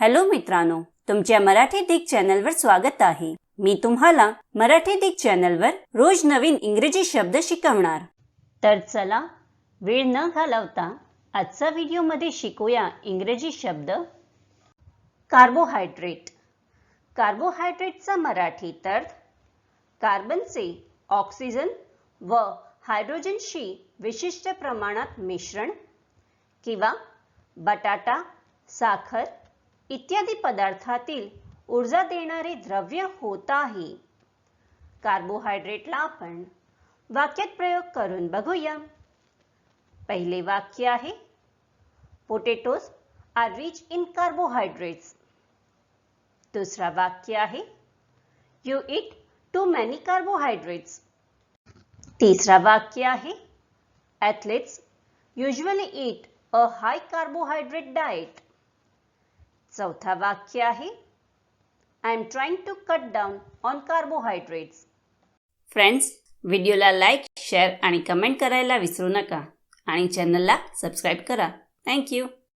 Hello मित्रांनो तुमच्या मराठी दिग चॅनलवर स्वागत आहे. मी तुम्हाला मराठी दिग चॅनलवर रोज नवीन इंग्रजी शब्द शिकवणार. तर चला वेळ न घालवता आजचा व्हिडिओमध्ये शिकूया इंग्रजी शब्द. कार्बोहायड्रेट. कार्बोहायड्रेटचा मराठीत अर्थ कार्बनचे ऑक्सिजन व हायड्रोजनशी विशिष्ट प्रमाणात मिश्रण किंवा बटाटा साखर इत्यादी पदार्थातील ऊर्जा देणारे द्रव्य होत आहे. कार्बोहायड्रेटला आपण वाक्यात प्रयोग करून बघूया. पहिले वाक्य आहे potatoes are rich in carbohydrates दुसरा वाक्य आहे you eat too many carbohydrates तिसरा वाक्य आहे athletes usually eat a high carbohydrate diet चौथा वाक्य आहे. I am trying to cut down on carbohydrates friends व्हिडिओला लाईक शेअर आणि कमेंट करायला विसरू नका. आणि चॅनलला सबस्क्राईब करा. थँक्यू